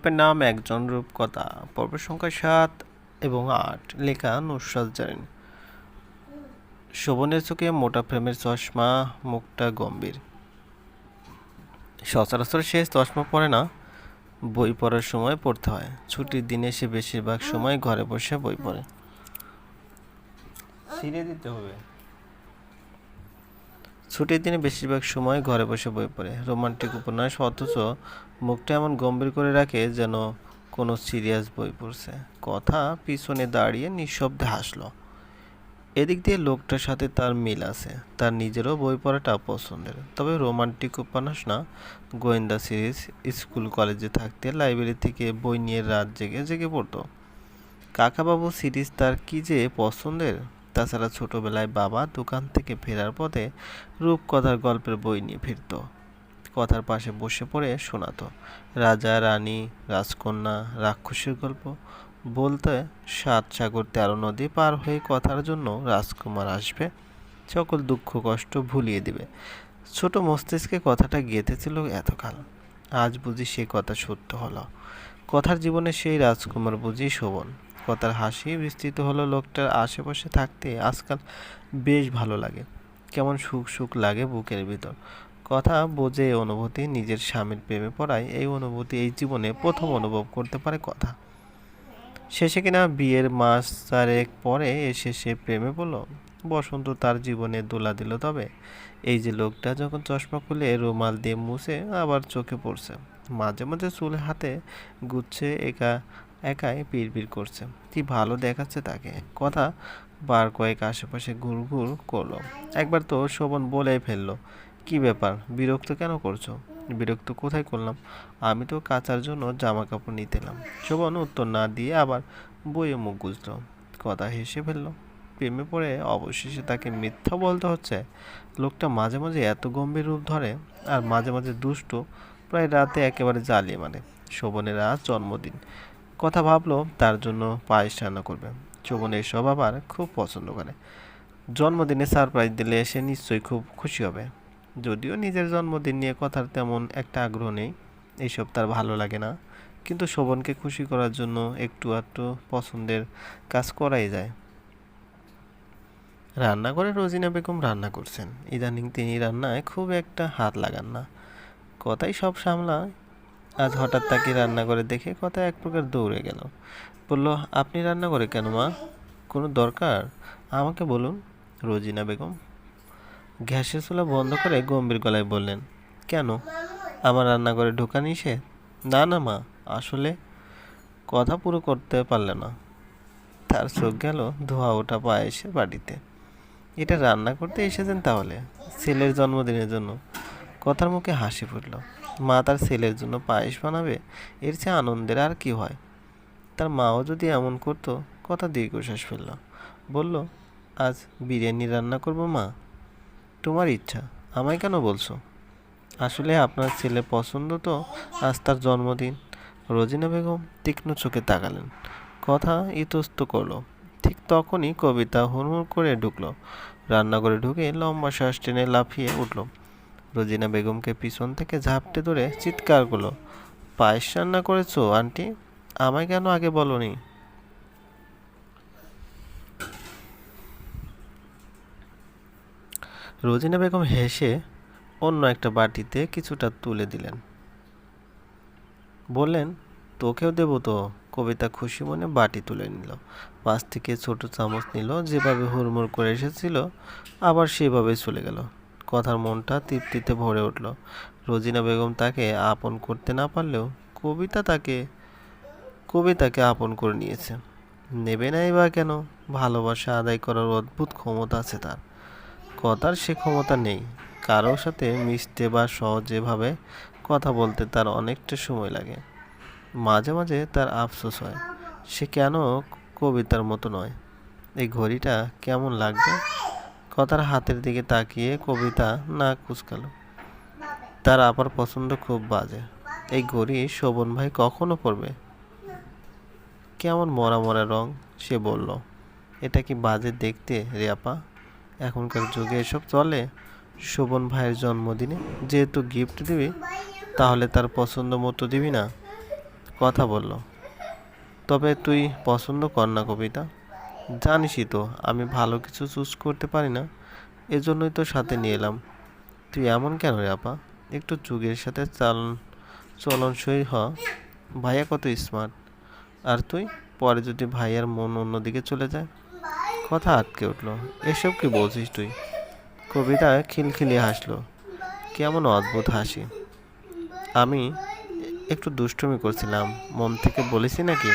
গল্পের নাম একজন রূপকথা। পর্ব সংখ্যা সাত এবং আট। লেখা নুসরাত জারিন। শোভনের চোখে মোটা ফ্রেমের চশমা, মুখটা গম্ভীর। সচরাচর সে চশমা পড়ে না, বই পড়ার সময় পড়তে হয়। ছুটির দিনে সে বেশিরভাগ সময় ঘরে বসে বই পড়ে। ছিঁড়ে দিতে হবে। ছুটির দিনে বেশিরভাগ সময় ঘরে বসে বই পড়ে। রোমান্টিক উপন্যাস, অথচ মুখটা এমন গম্ভীর করে রাখে যেন কোনো সিরিয়াস বই পড়ছে। কথা পিছনে দাঁড়িয়ে নিঃশব্দে হাসলো। এদিক দিয়ে লোকটার সাথে তার মিল আছে। তার নিজেরও বই পড়াটা পছন্দের। তবে রোমান্টিক উপন্যাস না, গোয়েন্দা সিরিজ, স্কুল, কলেজে থাকতে লাইব্রেরি থেকে বই নিয়ে রাত জেগে জেগে পড়তো। কাকাবাবু সিরিজ তার কি যে পছন্দের? তাছাড়া ছোটবেলায় বাবা দোকান থেকে ফেরার পথে রূপকথার গল্পের বই নিয়ে ফিরত। কথার পাশে বসে পড়ে শোনাতো। রাজা, রানী, রাজকন্যা, রাক্ষসের গল্প। বলতে সাত সাগর, তেরো নদী পার হয়ে কথার জন্য রাজকুমার আসবে। সকল দুঃখ, কষ্ট ভুলিয়ে দিবে। ছোট মস্তিষ্কে কথাটা গেঁথেছিল এতকাল। আজ বুঝি সে কথা সত্য হলো। কথার জীবনে সেই রাজকুমার বুঝি শোভন। কথার হাসি বিস্তৃত হলো লোকটার আশেপাশে থাকতে। আজকাল বেশ ভালো লাগে। কেমন সুখ সুখ লাগে বুকের ভিতর। কথা বোঝে অনুভূতি নিজের স্বামীর প্রেমে পড়ায়। এই অনুভূতি এই জীবনে প্রথম অনুভব করতে পারে কথা। শেষে কিনা বিয়ের মাস চারেক পরে এসে সে প্রেমে পড়ল। বসন্ত তার জীবনে দোলা দিল তবে। এই যে লোকটা যখন চশমা খুলে রুমাল দিয়ে মুছে আবার চোখে পড়ছে। মাঝে মাঝে চুল হাতে গুচ্ছে একা একাই পিড় করছে। কি ভালো দেখাচ্ছে তাকে। কথা বার কয়েক আশেপাশে ঘুর ঘুর করল। একবার তো শোভন বলেই ফেলল, কি ব্যাপার? বিরক্ত কেন করছ? বিরক্ত কোথায় করলাম? আমি তো কাচার জন্য জামা কাপড় নিতে এলাম। শোভন উত্তর না দিয়ে আবার বইয়ে মুখ গুজলো। কথা হেসে ফেলল। প্রেমে পড়ে অবশেষে তাকে মিথ্যা বলতে হচ্ছে? লোকটা মাঝে মাঝে এত গম্ভীর রূপ ধরে আর মাঝে মাঝে দুষ্টু, প্রায় রাতে একেবারে জ্বালিয়ে মানে শোভনের আজ জন্মদিন। কথা ভাবলো, তার জন্য পায়েস রান্না করবে। শোভন এসব আবার খুব পছন্দ করে। জন্মদিনে সারপ্রাইজ দিলে সে নিশ্চয়ই খুব খুশি হবে। যদিও নিজের জন্মদিন নিয়ে কথার তেমন একটা আগ্রহ নেই। এইসব তার ভালো লাগে না। কিন্তু শোভনকে খুশি করার জন্য একটু আধটু পছন্দের কাজ করাই যায়। রান্নাঘরে রোজিনা বেগম রান্না করছেন। ইদানিং তিনি রান্নায় খুব একটা হাত লাগান না। কথাই সব সামলায় আজ হঠাৎ তাকে রান্না করে দেখে কথা এক প্রকার দৌড়ে গেল। বলল, আপনি রান্না করে কেন মা? কোনো দরকার? আমাকে বলুন। রোজিনা বেগম গ্যাসের চুলা বন্ধ করে গম্ভীর গলায় বললেন, কেন? আমার রান্নাঘরে ঢোকা নিষেধ? না না মা, আসলে কথা পুরো করতে পারলে না। তার চোখ গেল ধোয়া ওঠা পায়েসের বাড়িতে এটা রান্না করতে এসেছেন তাহলে? ছেলের জন্মদিনের জন্য? কথার মুখে হাসি ফুটল। মা তার ছেলের জন্য পায়েস বানাবে? এর চেয়ে আনন্দের আর কি হয়? তার মাও যদি এমন করতো, কথা দীর্ঘশ্বাস ফেলল। বলল, আজ বিরিয়ানি রান্না করব মা। তোমার ইচ্ছা, আমায় কেন বলছো? আসলে আপনার ছেলে পছন্দ তো, আজ তার জন্মদিন। রোজিনা বেগম তীক্ষ্ণ চোখে তাকালেন। কথা ইতস্ত করল। ঠিক তখনই কবিতা হুড়মুড় করে ঢুকলো। রান্নাঘরে ঢুকে লম্বা শ্বাস টেনে লাফিয়ে উঠল। রোজিনা বেগমকে পিছন থেকে ঝাপটে ধরে চিৎকার করল পায়েস রান্না করেছ, আন্টি? আমায় কেন আগে বলনি? রোজিনা বেগম হেসে অন্য একটা বাটিতে কিছুটা তুলে দিলেন। বললেন, তোকেও দেবো তো। কবিতা খুশি মনে বাটি তুলে নিল। পাশ থেকে ছোট চামচ নিল, যেভাবে হুড়মুড় করে এসেছিল, আবার সেভাবেই চলে গেল। কথার মনটা তৃপ্তিতে ভরে উঠল। রোজিনা বেগম তাকে আপন করতে না পারলেও কবিতা তাকে কবিতাকে আপন করে নিয়েছে। নেবে নাই বা কেন? ভালোবাসা আদায় করার অদ্ভুত ক্ষমতা আছে তার। কথার সে ক্ষমতা নেই। কারোর সাথে মিশতে বা সহজেভাবে কথা বলতে তার অনেকটা সময় লাগে। মাঝে মাঝে তার আফসোস হয়। সে কেন কবিতার মতো নয়? এই ঘড়িটা কেমন লাগবে? কথার হাতের দিকে তাকিয়ে কবিতা না কুচকালো। তার আপার পছন্দ খুব বাজে। এই ঘড়ি শোভন ভাই কখনো পড়বে কেমন মরা মরা রং, সে বলল। এটা কি বাজে দেখতে রে এখনকার যুগে এসব চলে? শোভন ভাইয়ের জন্মদিনে যেহেতু গিফট দিবি, তাহলে তার পছন্দ মতো দিবি না? কথা বলল। তবে তুই পছন্দ কর না কবিতা। জানিসই তো, আমি ভালো কিছু চুজ করতে পারি না, এজন্যই তো সাথে নিয়ে এলাম। তুই এমন কেন রে আপা? একটু যুগের সাথে চালন চলনসই হ। ভাইয়া কত স্মার্ট আর তুই? পরে যদি ভাইয়ার মন অন্যদিকে চলে যায়? কথা আটকে উঠল। এসব কি বলছিস তুই? কবিতা খিলখিলিয়ে হাসলো। কেমন অদ্ভুত হাসি। আমি একটু দুষ্টুমি করছিলাম। মন থেকে বলেছি নাকি?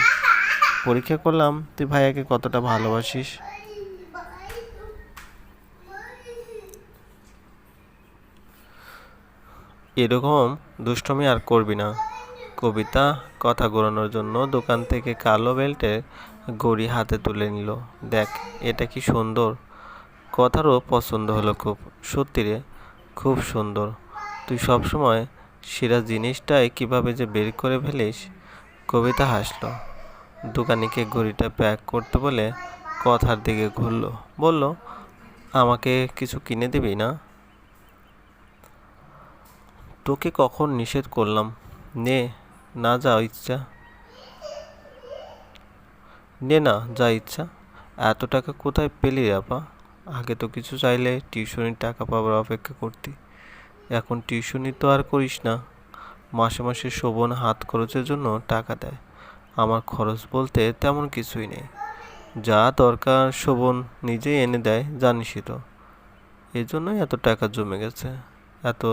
পরীক্ষা করলাম, তুই ভাইয়াকে কতটা ভালোবাসিস? এরকম দুষ্টমি আর করবি না। কবিতা কথা ঘোরানোর জন্য দোকান থেকে কালো বেল্টে গড়ি হাতে তুলে নিল। দেখ, এটা কি সুন্দর? কথারও পছন্দ হলো খুব। সত্যি রে, খুব সুন্দর। তুই সবসময় সেরা জিনিসটাই কীভাবে যে বের করে ফেলিস, কবিতা হাসলো। দোকানিকে ঘড়িটা প্যাক করতে বলে কথার দিকে ঘুরলো। বলল, আমাকে কিছু কিনে দিবি না? তোকে কখন নিষেধ করলাম? নে, না যা ইচ্ছা। নে না যা ইচ্ছা? এত টাকা কোথায় পেলি আপা? আগে তো কিছু চাইলে টিউশনির টাকা পাবার অপেক্ষা করতি। এখন টিউশনি তো আর করিস না। মাসে মাসে শোভন হাত খরচের জন্য টাকা দেয়। আমার খরচ বলতে তেমন কিছুই নেই। যা দরকার শোভন নিজেই এনে দেয় জানিসই তো এই জন্যই এত টাকা জমে গেছে, এত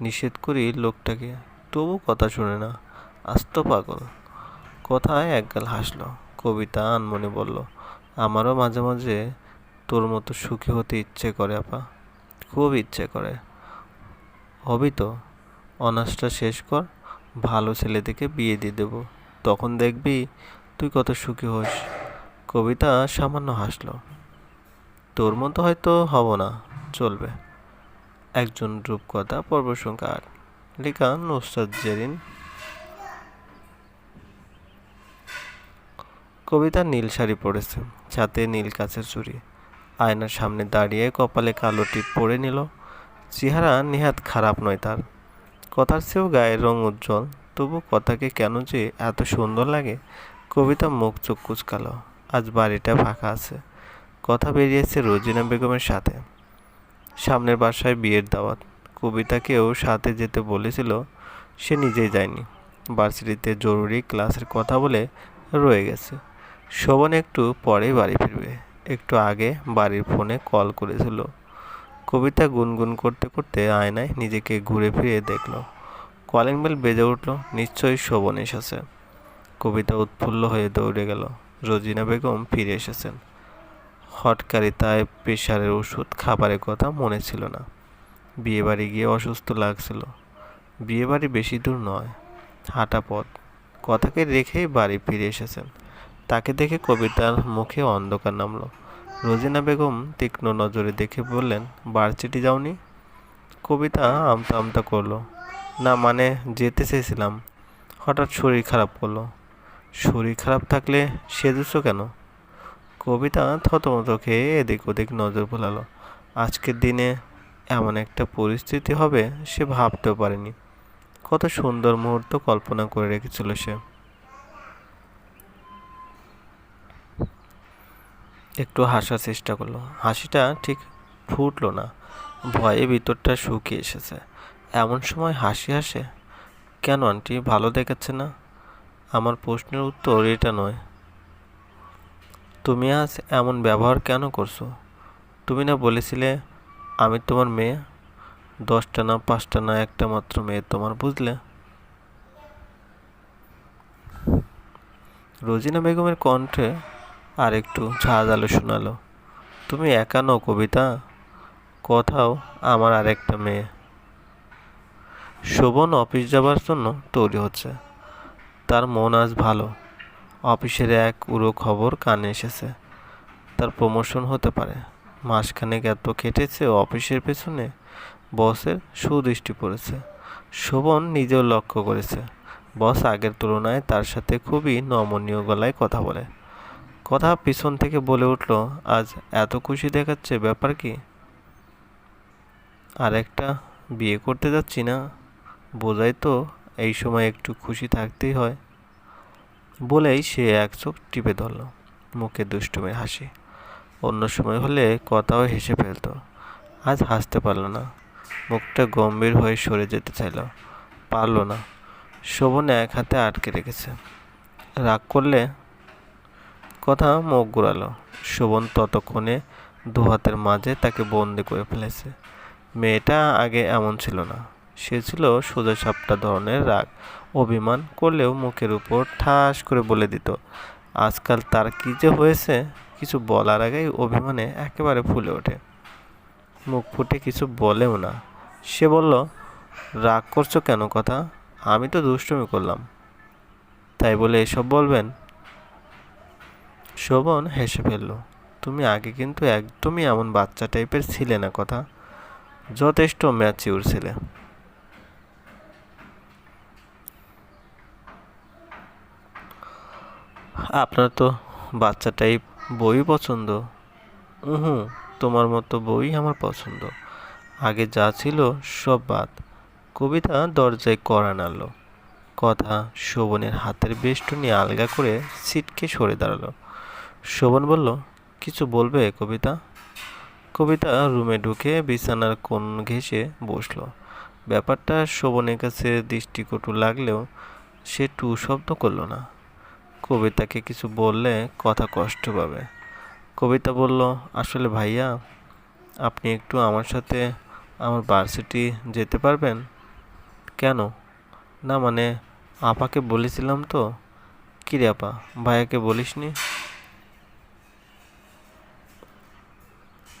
নিষেধ করি লোকটাকে। তবু কথা শুনে না, আস্ত পাগল। কথায় একগাল হাসলো। কবিতা আনমনে বলল, আমারও মাঝে মাঝে তোর মতো সুখী হতে ইচ্ছে করে, আপা। খুব ইচ্ছে করে। হবি তো? অনার্সটা শেষ কর, ভালো ছেলে দেখে বিয়ে দিয়ে দেবো। তখন দেখবি তুই কত সুখী হোস। কবিতা সামান্য হাসলো। তোর মতো হয়তো হব না, চলবে। একজন রূপকথা পর্ব সংখ্যা আট লেখা নুসরাত জেরিন। কবিতা নীল শাড়ি পরেছে, ছাতে নীল কাছের চুড়ি। আয়নার সামনে দাঁড়িয়ে কপালে কালো টিপ পরে নিল। চেহারা নেহাত খারাপ নয় তার। কথার চেয়েও গায়ের রং উজ্জ্বল। তবু কথাকে কেন যে এত সুন্দর লাগে? কবিতা মুখ চোখ কুচকালো। আজ বাড়িটা ফাঁকা আছে। কথা বেরিয়েছে রোজিনা বেগমের সাথে। সামনের বাসায় বিয়ের দাওয়াত। কবিতাকেও সাথে যেতে বলেছিল, সে নিজেই যায়নি। ভার্সিটিতে জরুরি ক্লাসের কথা বলে রয়ে গেছে। শোভন একটু পরেই বাড়ি ফিরবে। একটু আগে বাড়ির ফোনে কল করেছিল। কবিতা গুনগুন করতে করতে আয়নায় নিজেকে ঘুরে ফিরে দেখল। কলিং বেল বেজে উঠল, নিশ্চয়ই শোভন এসেছে কবিতা উৎফুল্ল হয়ে দৌড়ে গেল। রোজিনা বেগম ফিরে এসেছেন। হটকারি তাই প্রেশারের ওষুধ, খাবারের কথা মনে ছিল না। বিয়েবাড়ি গিয়ে অসুস্থ লাগছিল। বিয়েবাড়ি বেশি দূর নয়, হাঁটা পথ। কথাকে রেখেই বাড়ি ফিরে এসেছেন। তাকে দেখে কবিতার মুখে অন্ধকার নামলো। রোজিনা বেগম তীক্ষ্ণ নজরে দেখে বললেন বারচিটি যাওনি? কবিতা আমতা আমতা করল না মানে যেতে চেয়েছিলাম। হঠাৎ শরীর খারাপ করল। শরীর খারাপ থাকলে সেজুছো কেন? কবিতা থতমত খেয়ে এদিক ওদিক নজর ভোলালো আজকের দিনে এমন একটা পরিস্থিতি হবে সে ভাবতেও পারেনি। কত সুন্দর মুহূর্ত কল্পনা করে রেখেছিল সে। একটু হাসার চেষ্টা করল। হাসিটা ঠিক ফুটলো না। ভয়ে ভিতরটা শুকিয়ে এসেছে। এমন সময় হাসি হাসে কেন আন্টি, ভালো দেখাচ্ছে না? আমার প্রশ্নের উত্তর এটা নয়। তুমি আজ এমন ব্যবহার কেন করছ? তুমি না বলেছিলে আমি তোমার মেয়ে? দশটা না পাঁচটা না একটা মাত্র মেয়ে তোমার, বুঝলে? রোজিনা বেগমের কণ্ঠে আর একটু ঝাঁজ শোনালো, তুমি একা নও কবিতা, কথাও আমার আর একটা মেয়ে। শোভন অফিস যাবার জন্য তৈরি হচ্ছে। তার মন আজ ভালো। অফিসের এক উড়ো খবর কানে এসেছে। তার প্রমোশন হতে পারে। মাসখানেক এত কেটেছে অফিসের পেছনে বসের সুদৃষ্টি পড়েছে। শোভন নিজেও লক্ষ্য করেছে। বস আগের তুলনায় তার সাথে খুবই নমনীয় গলায় কথা বলে। কথা পিছন থেকে বলে উঠল, আজ এত খুশি দেখাচ্ছে ব্যাপার কি? আর একটা বিয়ে করতে যাচ্ছি না। বোঝাই তো, এই সময় একটু খুশি থাকতেই হয়। বলেই সে এক চোখ টিপে ধরল, মুখে দুষ্টুমির হাসি। অন্য সময় হলে কথাও হেসে ফেলতো। আজ হাসতে পারল না। মুখটা গম্ভীর হয়ে সরে যেতে চাইল। পারল না। শোভন এক হাতে আটকে রেখেছে। রাগ করলে? কথা মুখ ঘুরালো। শোভন ততক্ষণে দু হাতের মাঝে তাকে বন্দি করে ফেলেছে। মেয়েটা আগে এমন ছিল না। সে ছিল সোজা সাপটা ধরনের রাগ। অভিমান করলেও মুখের উপর ঠাস করে বলে দিত, আজকাল তার কী যে হয়েছে, কিছু বলার আগেই অভিমানে একেবারে ফুলে ওঠে। মুখ ফুটে কিছু বলেও না। সে বলল, রাগ করছ কেন কথা? আমি তো দুষ্টুমি করলাম। তাই বলে এসব বলবেন? শোভন হেসে ফেলল, তুমি আগে কিন্তু একদমই এমন বাচ্চা টাইপের ছিলে না কথা। যথেষ্ট ম্যাচিউর ছিলে। আপনার তো বাচ্চা টাইপ বই পছন্দ। হুম তোমার মতো বই আমার পছন্দ। আগে যা ছিল সব বাদ। কবিতা দরজায় কড়া নাড়ল। কথা শোভনের হাতের বেষ্টনী আলগা করে সিটকে সরে দাঁড়াল। শোভন বলল, কিছু বলবে কবিতা? কবিতা রুমে ঢুকে বিছানার কোণ ঘেঁষে বসল। ব্যাপারটা শোভনের কাছে দৃষ্টিকটু লাগলেও সে টু শব্দ করল না। কবিতাকে কিছু বললে কথা কষ্ট পাবে। কবিতা বলল, আসলে ভাইয়া, আপনি একটু আমার সাথে আমার ভার্সিটি যেতে পারবেন? কেন? না মানে আপাকে বলেছিলাম তো। কী রে আপা, ভাইয়াকে বলিসনি?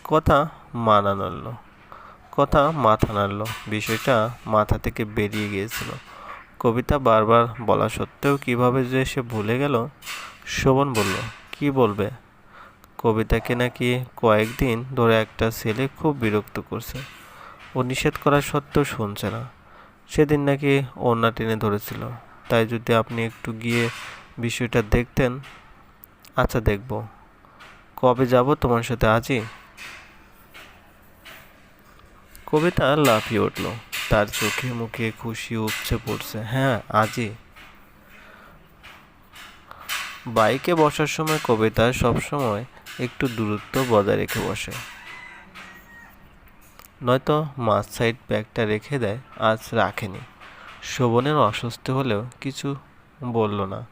কথা মানা নাড়ল। কথা মাথা নাড়ল। বিষয়টা মাথা থেকে বেরিয়ে গিয়েছিল। কবিতা বারবার বলা সত্ত্বেও কীভাবে যে সে ভুলে গেল, শোভন বলল, কি বলবে? কবিতাকে নাকি কয়েকদিন ধরে একটা ছেলে খুব বিরক্ত করছে। ও নিষেধ করা সত্ত্বেও শুনছে না। সেদিন নাকি ওড়না টেনে ধরেছিল। তাই যদি আপনি একটু গিয়ে বিষয়টা দেখতেন আচ্ছা দেখব। কবে যাব তোমার সাথে, আজই? কবিতা লাফিয়ে উঠল। তার চোখে মুখে খুশি উপচে পড়ছে। হ্যাঁ আজই। বাইকে বসার সময় কবিতা সবসময় একটু দূরত্ব বজায় রেখে বসে। নয়তো মাছ সাইড ব্যাগটা রেখে দেয়, আজ রাখেনি। শোভনের অস্বস্তি হলেও কিছু বলল না।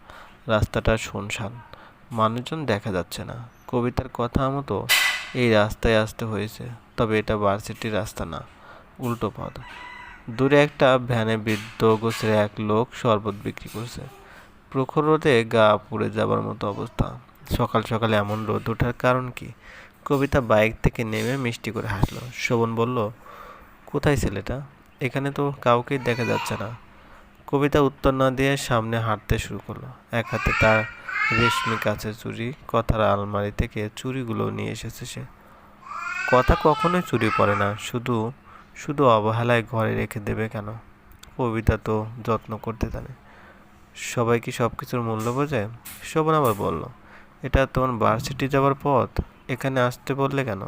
রাস্তাটা শুনশান, মানুষজন দেখা যাচ্ছে না। কবিতার কথা মতো এই রাস্তায় আসতে হয়েছে, তবে এটা ভার্সিটির রাস্তা না, উল্টো পথ। দূরে একটা ভ্যানে বৃদ্ধ গোছের এক লোক শরবত বিক্রি করছে। প্রখর রোদে গা পুড়ে যাবার মতো অবস্থা। সকাল সকালে এমন রোদ ওঠার কারণ কি? কবিতা বাইক থেকে নেমে মিষ্টি করে হাসলো। শোভন বলল, কোথায় ছেলেটা? এখানে তো কাউকেই দেখা যাচ্ছে না। কবিতা উত্তর না দিয়ে সামনে হাঁটতে শুরু করল। এক হাতে তার রেশমি কাছের চুরি কথার আলমারি থেকে চুড়িগুলো নিয়ে এসেছে সে। কথা কখনোই চুরি পড়ে না, শুধু শুধু অবহেলায় ঘরে রেখে দেবে কেন? কবিতা তো যত্ন করতে জানে। সবাই কি সব কিছুর মূল্য বোঝে? শোভন আবার বলল, এটা তোমার ভার্সিটি যাওয়ার পথ? এখানে আসতে বললে কেন?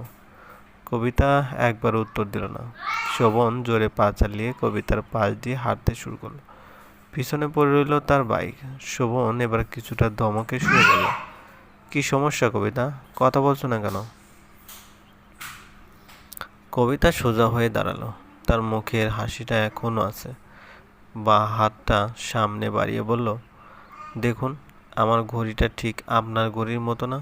কবিতা একবার উত্তর দিল না। শোভন জোরে পা চালিয়ে কবিতার পাশ দিয়ে হাঁটতে শুরু করল। পিছনে পড়ে রইল তার বাইক। শোভন এবার কিছুটা ধমকে শুরু করল কি সমস্যা কবিতা? কথা বলছো না কেন? কবিতা সোজা হয়ে দাঁড়াল। তার মুখের হাসিটা এখনও আছে। বা হাতটা সামনে বাড়িয়ে বলল, দেখুন, আমার ঘড়িটা ঠিক আপনার ঘড়ির মতো না।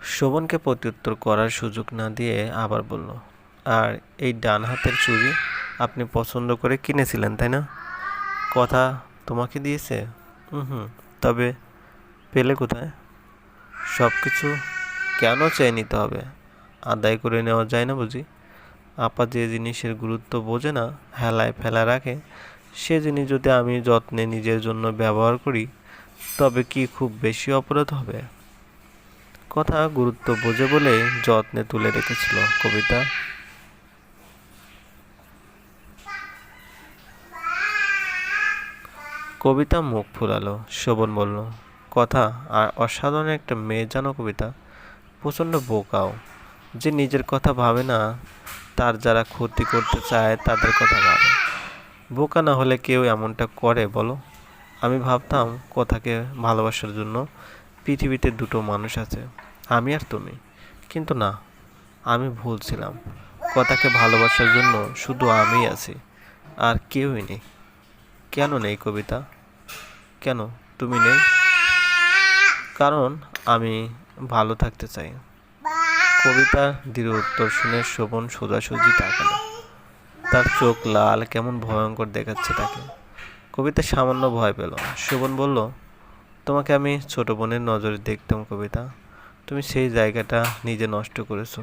শোভনকে প্রত্যুত্তর করার সুযোগ না দিয়ে আবার বলল, আর এই ডান হাতের চুড়ি আপনি পছন্দ করে কিনেছিলেন, তাই না? কথা তোমাকে দিয়েছে? হুম, তবে পেলে কোথায়? সব কিছু কেন চেয়ে নিতে হবে? আদায় করে নেওয়া যায় না বুঝি। আপা যে জিনিসের গুরুত্ব বোঝে না, হেলায় ফেলা রাখে, সে জিনিস যদি আমি যত্নে নিজের জন্য ব্যবহার করি, তবে কি খুব বেশি অপরাধ হবে? কথা গুরুত্ব বোঝে বলে যত্নে তুলে রেখেছিল কবিতা। কবিতা মুখ ফুলালো, শোভন বলল কথা আর অসাধারণ একটা মেয়ে, জানো কবিতা? প্রচণ্ড বোকাও। যে নিজের কথা ভাবে না, তার যারা ক্ষতি করতে চায়, তাদের কথা ভাবে। বোকা না হলে কেউ এমনটা করে, বলো? আমি ভাবতাম কথাকে ভালোবাসার জন্য পৃথিবীতে দুটো মানুষ আছে, আমি আর তুমি। কিন্তু না, আমি ভুল ছিলাম। কথাকে ভালোবাসার জন্য শুধু আমিই আছি, আর কেউই নেই। কেন নেই কবিতা? কেন? তুমি নেই? কারণ আমি ভালো থাকতে চাই। কবিতার দৃঢ় উত্তর শুনে শোভন সোজাসুজি তাকালো। তার চোখ লাল, কেমন ভয়ঙ্কর দেখাচ্ছে তাকে। কবিতা সামান্য ভয় পেল। শোভন বলল, তোমাকে আমি ছোট বোনের নজরে দেখতাম কবিতা। তুমি সেই জায়গাটা নিজে নষ্ট করেছ।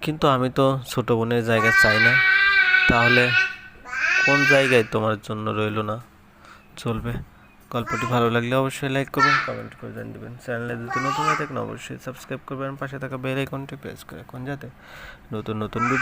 কিন্তু আমি তো ছোট বোনের জায়গা চাই না। তাহলে কোন জায়গায় তোমার জন্য রইল না? চলবে। গল্পটি ভালো লাগলে অবশ্যই লাইক করবেন কমেন্ট করে জানিয়ে দেবেন। চ্যানেলে যদি নতুন হয়ে থাকেন, অবশ্যই সাবস্ক্রাইব করবেন। পাশে থাকা বেল আইকনটি প্রেস করে কোন যাতে নতুন নতুন ভিডিও